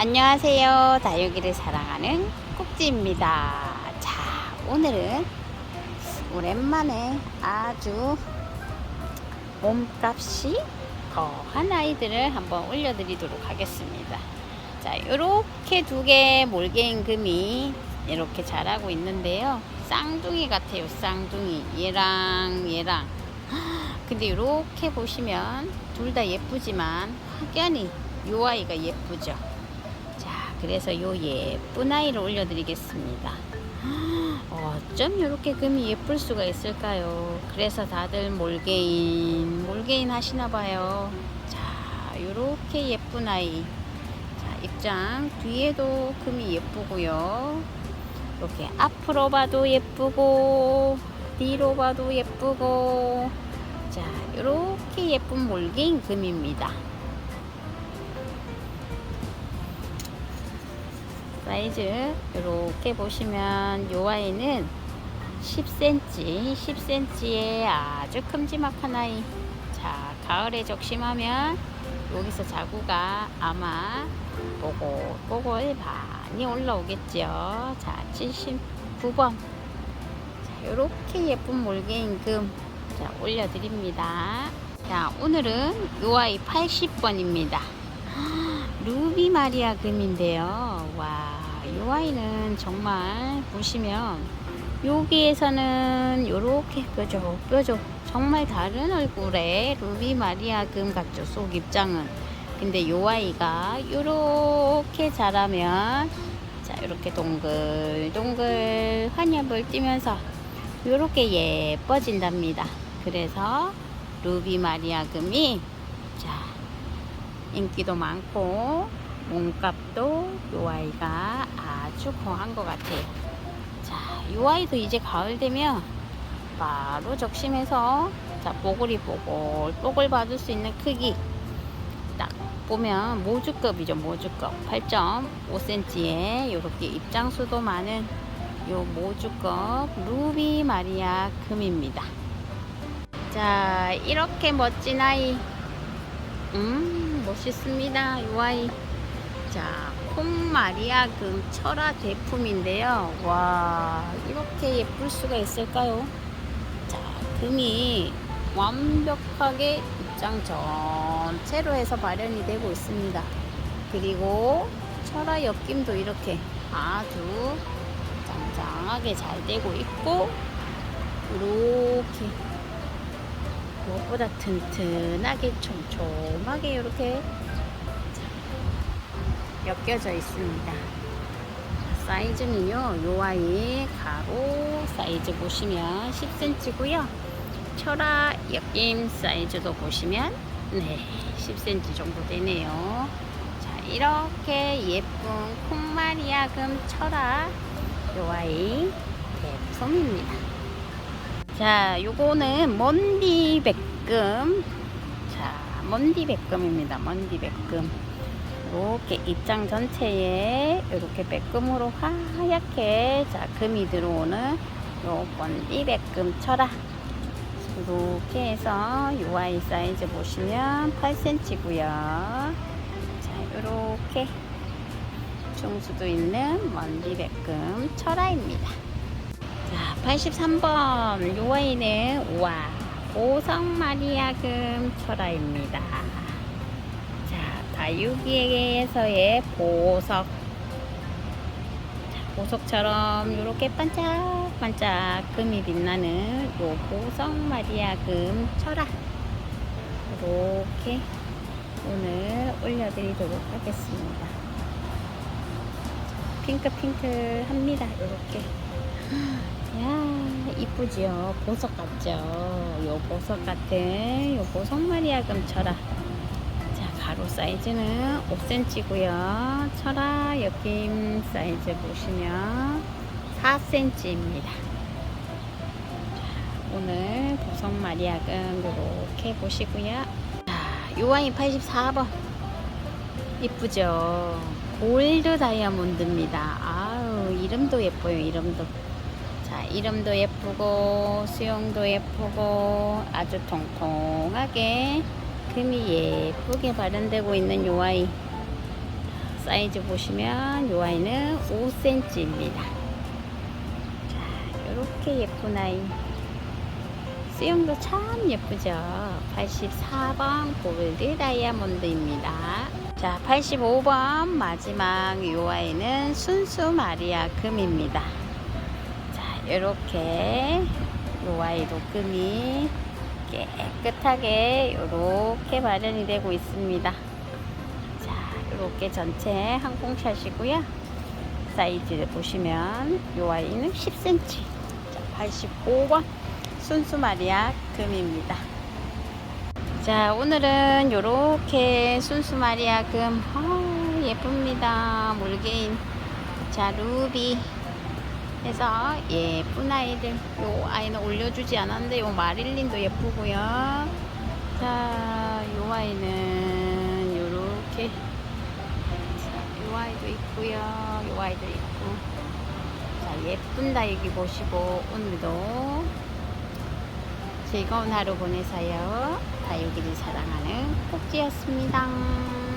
안녕하세요. 다육이를 사랑하는 꼭지입니다. 자, 오늘은 오랜만에 아주 몸값이 더한 아이들을 한번 올려드리도록 하겠습니다. 자, 이렇게 두 개 몰개인 금이 이렇게 자라고 있는데요. 쌍둥이 같아요, 쌍둥이. 얘랑 얘랑. 근데 이렇게 보시면 둘 다 예쁘지만 확연히 요 아이가 예쁘죠. 자, 그래서 요 예쁜 아이를 올려드리겠습니다. 어쩜 이렇게 금이 예쁠 수가 있을까요? 그래서 다들 몰개인, 몰개인 하시나 봐요. 자, 요렇게 예쁜 아이. 자, 입장 뒤에도 금이 예쁘고요. 이렇게 앞으로 봐도 예쁘고, 뒤로 봐도 예쁘고, 자, 이렇게 예쁜 몰개인 금입니다. 사이즈 이렇게 보시면 요 아이는 10cm, 10cm의 아주 큼지막한 아이. 자, 가을에 적심하면 여기서 자구가 아마 뽀글뽀글 많이 올라오겠죠. 자, 79번. 자, 요렇게 예쁜 몰개인 금. 자, 올려드립니다. 자, 오늘은 요 아이 80번입니다. 루비 마리아 금인데요. 와, 이 아이는 정말 보시면 여기에서는 요렇게 뾰족 뾰족 정말 다른 얼굴의 루비 마리아 금 같죠. 속 입장은. 근데 이 아이가 요렇게 자라면 자, 이렇게 동글동글 환엽을 띠면서 요렇게 예뻐진답니다. 그래서 루비 마리아 금이 자, 인기도 많고 몸값도 요 아이가 아주 고한 것 같아요. 자, 요 아이도 이제 가을 되면 바로 적심해서 자 뽀글이 뽀글 뽀글 받을 수 있는 크기 딱 보면 모주급이죠 모주급 8.5cm에 이렇게 입장수도 많은 요 모주급 루비 마리아 금입니다. 자 이렇게 멋진 아이 음 멋있습니다 이 아이 자 콩마리아금 철화 대품인데요. 와 이렇게 예쁠 수가 있을까요? 자 금이 완벽하게 입장 전체로 해서 발현이 되고 있습니다. 그리고 철화 엮임도 이렇게 아주 짱짱하게 잘 되고 있고 이렇게 무엇보다 튼튼하게 촘촘하게 이렇게 엮여져 있습니다. 사이즈는요, 요 아이 가로 사이즈 보시면 10cm고요. 철화 엮임 사이즈도 보시면 네, 10cm 정도 되네요. 자, 이렇게 예쁜 콩마리아금 철화 요 아이 대품입니다. 자, 요거는 먼디 백금. 자, 먼디 백금입니다. 먼디 백금. 이렇게 입장 전체에 이렇게 백금으로 하얗게 자 금이 들어오는 요 먼디 백금 철화. 이렇게 해서 요 아이 사이즈 보시면 8cm고요. 자, 이렇게 중수도 있는 먼디 백금 철화입니다. 자, 83번 요 아이는 와 보석 마리아금 철화입니다. 자, 다육이에서의 보석. 자, 보석처럼 이렇게 반짝반짝 금이 빛나는 요 보석 마리아 금 철화. 이렇게 오늘 올려드리도록 하겠습니다. 핑크핑크합니다. 이렇게. 야 이쁘지요 보석 같죠 요 보석 같은 요 보석 마리아 금 철화 자 가로 사이즈는 5cm고요. 철화 엮임 사이즈 보시면 4cm입니다. 오늘 보석 마리아금 요렇게 보시고요. 자요 아이 84번. 이쁘죠? 골드 다이아몬드입니다. 아우 이름도 예뻐요 이름도. 자, 이름도 예쁘고 수영도 예쁘고 아주 통통하게 금이 예쁘게 발현되고 있는 요 아이 사이즈 보시면 요 아이는 5cm입니다. 자, 이렇게 예쁜 아이. 수영도 참 예쁘죠. 84번 골드 다이아몬드입니다. 자, 85번 마지막 요 아이는 순수 마리아 금입니다. 자, 이렇게 요 아이도 금이 깨끗하게 이렇게 마련이 되고 있습니다. 자, 이렇게 전체 항공샷이고요. 사이즈를 보시면 요 아이는 10cm. 자, 85번 순수 마리아 금입니다. 자, 오늘은 요렇게 순수 마리아 금 아, 예쁩니다. 물개인 자, 루비 해서 예쁜 아이들 요 아이는 올려주지 않았는데 요 마릴린도 예쁘고요. 자요 아이는 요렇게. 자, 요 아이도 있고요. 요 아이도 있고. 자 예쁜 다육이 보시고. 오늘도 즐거운 하루 보내세요. 다육이를 사랑하는 꼭지였습니다